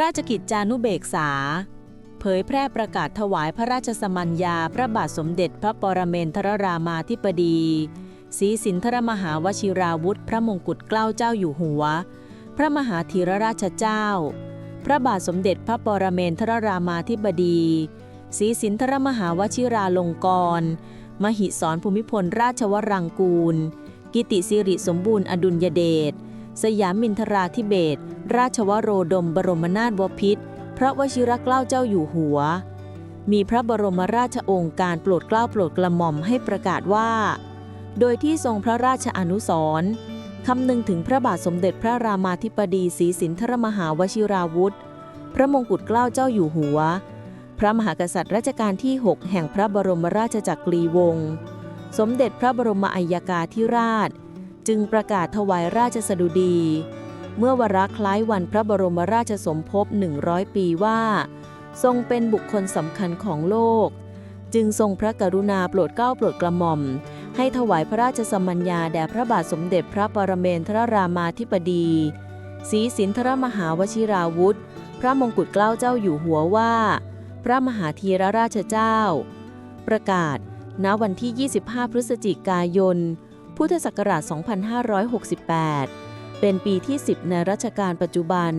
ราชกิจจานุเบกษา เผยแพร่ประกาศถวายพระราชสมัญญาพระบาทสมเด็จพระปรเมนทรรามาธิบดีศรีสินทรมหาวชิราวุธ พระมงกุฎเกล้าเจ้าอยู่หัว พระมหาธีรราชเจ้า พระบาทสมเด็จพระปรเมนทรรามาธิบดีศรีสินทรมหาวชิราลงกรณมหิสรภูมิพลราชวรังกูล กิติสิริสมบูรณ์อดุลยเดช สยามมินทราธิเบศราชวโรดมบรมนาถบพิตรพระวชิรเกล้าเจ้าอยู่หัว มีพระบรมราชองค์การโปรดเกล้าโปรดกระหม่อมให้ประกาศว่า โดยที่ทรงพระราชอนุสรณ์คำนึงถึงพระบาทสมเด็จพระรามาธิบดีศรีสินทรมหาวชิราวุธ พระมงกุฎเกล้าเจ้าอยู่หัว พระมหากษัตริย์รัชกาลที่ 6 แห่งพระบรมราชจักรีวงศ์ สมเด็จพระบรมอัยกาธิราช จึงประกาศถวายราชสดุดี เมื่อวาระคล้ายวันพระบรมราชสมภพ 100 ปีว่า ทรงเป็นบุคคลสำคัญของโลก จึงทรงพระกรุณาโปรดเกล้าโปรดกระหม่อม ให้ถวายพระราชสมัญญาแด่พระบาทสมเด็จพระปรเมนทรรามาธิบดีศรีสินทรมหาวชิราวุธ พระมงกุฎเกล้าเจ้าอยู่หัวว่า พระมหาธีรราชเจ้า ประกาศ ณ วันที่ 25 พฤศจิกายน พุทธศักราช 2568 เป็นปีที่ 10 ในรัชกาลปัจจุบัน